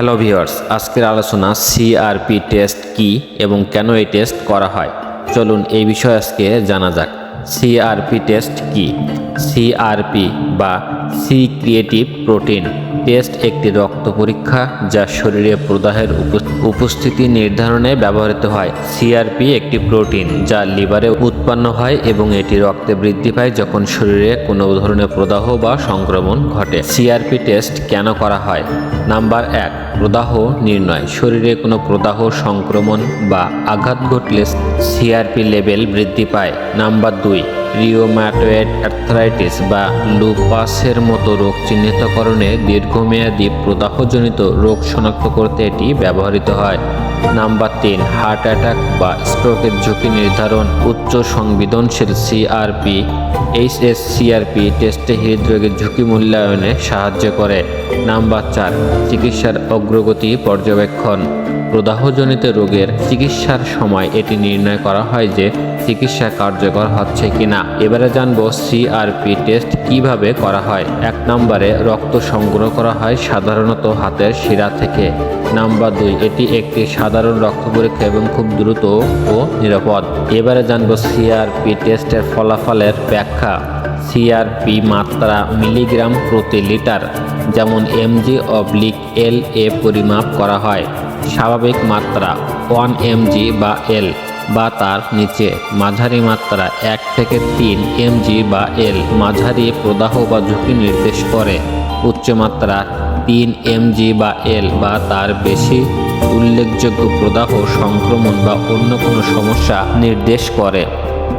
Hello viewers আজকের আলোচনা CRP test কি এবং কেন এই টেস্ট করা হয়? চলুন এই বিষয়ে আজকে জানা যাক। সিআরপি টেস্ট কি? সিআরপি বা সি ক্রিয়েটিভ প্রোটিন টেস্ট একটি রক্ত পরীক্ষা যা শরীরে প্রদাহের উপ- উপস্থিতি নির্ধারণে ব্যবহৃত হয়। সিআরপি একটি প্রোটিন যা লিভারে উৎপন্ন হয় এবং এটি রক্তে বৃদ্ধি পায় যখন শরীরে কোনো ধরনের প্রদাহ বা সংক্রমণ ঘটে। সিআরপি টেস্ট কেন করা হয়? নাম্বার এক, প্রদাহ নির্ণয়। শরীরে কোনো প্রদাহ, সংক্রমণ বা আঘাত ঘটলে সিআরপি লেভেল বৃদ্ধি পায়। নাম্বার দুই রিওম্যাটয়েড অ্যাথরাইটিস বা লুপাসের মতো রোগ চিহ্নিতকরণে দীর্ঘমেয়াদী প্রদাহজনিত রোগ শনাক্ত করতে এটি ব্যবহৃত হয়। নাম্বার তিন, হার্ট অ্যাটাক বা স্ট্রোকের ঝুঁকি নির্ধারণ, উচ্চ সংবেদনশীল সিআরপি এইচএসসিআরপি টেস্টে হৃদরোগের ঝুঁকি মূল্যায়নে সাহায্য করে। নাম্বার চার, চিকিৎসার অগ্রগতি পর্যবেক্ষণ। প্রদাহজনিত রোগের চিকিৎসার সময় এটি নির্ণয় করা হয় যে চিকিৎসা কার্যকর হচ্ছে কিনা? এবারে জানব সিআরপি টেস্ট কীভাবে করা হয়। এক নম্বরে রক্ত সংগ্রহ করা হয় সাধারণত হাতের শিরা থেকে। নাম্বার দুই, এটি একটি সাধারণ রক্ত পরীক্ষা এবং খুব দ্রুত ও নিরাপদ। এবারে জানব সিআরপি টেস্টের ফলাফলের ব্যাখ্যা। সিআরপি মাত্রা মিলিগ্রাম প্রতি লিটার, যেমন এমজি অবলিক এল এ পরিমাপ করা হয়। স্বাভাবিক মাত্রা ওয়ান এমজি বা এল বা তার নিচে। মাঝারি মাত্রা এক থেকে তিন এমজি বা এল। মাঝারি প্রদাহ বা ঝুঁকি নির্দেশ করে। উচ্চ মাত্রা তিন এমজি বা এল বা তার বেশি উল্লেখযোগ্য প্রদাহ, সংক্রমণ বা অন্য কোনো সমস্যা নির্দেশ করে।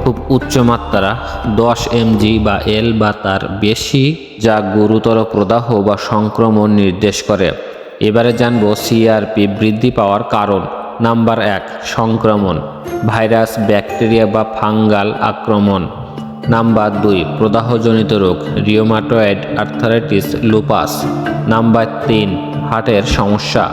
খুব উচ্চ মাত্রা দশ এমজি বা এল বা তার বেশি যা গুরুতর প্রদাহ বা সংক্রমণ নির্দেশ করে। এবারে জানব সিআরপি বৃদ্ধি পাওয়ার কারণ। নাম্বার এক, সংক্রমণ। ভাইরাস, ব্যাকটেরিয়া বা ফাঙ্গাল আক্রমণ। নাম্বার দুই, প্রদাহজনিত রোগ রিওমাটয়েড আর্থারাইটিস, লুপাস। নাম্বার তিন, হার্টের সমস্যা,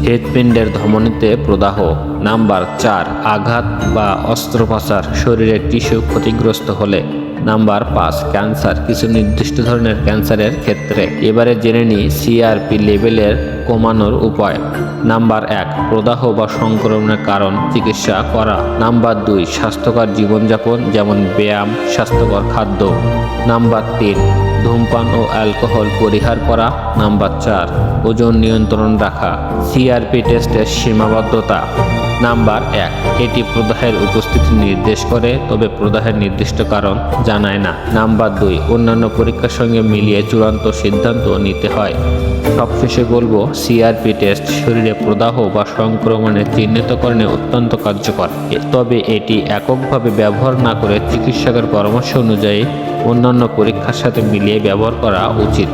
হৃৎপিণ্ডের ধমনীতে প্রদাহ। নাম্বার চার, আঘাত বা অস্ত্রোপচার শরীরের টিস্যু ক্ষতিগ্রস্ত হলে। নাম্বার পাঁচ, ক্যান্সার, কিছু নির্দিষ্ট ধরনের ক্যান্সারের ক্ষেত্রে। এবারে জেনে নিই, সিআরপি লেভেলের কমানোর উপায়। নাম্বার এক, প্রদাহ বা সংক্রমণের কারণ চিকিৎসা করা। নাম্বার দুই, স্বাস্থ্যকর জীবনযাপন, যেমন ব্যায়াম, স্বাস্থ্যকর খাদ্য। নাম্বার তিন, ধূমপান ও অ্যালকোহল পরিহার করা। নাম্বার চার, ওজন নিয়ন্ত্রণ রাখা। সিআরপি টেস্টের সীমাবদ্ধতা। নাম্বার এক। এটি প্রদাহের উপস্থিতি নির্দেশ করে, তবে প্রদাহের নির্দিষ্ট কারণ জানায় না। নাম্বার দুই, অন্যান্য পরীক্ষার সঙ্গে মিলিয়ে চূড়ান্ত সিদ্ধান্ত নিতে হয়। সবশেষে বলব সিআরপি টেস্ট শরীরে প্রদাহ বা সংক্রমণের চিহ্নিতকরণে অত্যন্ত কার্যকর। তবে এটি এককভাবে ব্যবহার না করে চিকিৎসকের পরামর্শ অনুযায়ী অন্যান্য পরীক্ষার সাথে মিলিয়ে ব্যবহার করা উচিত।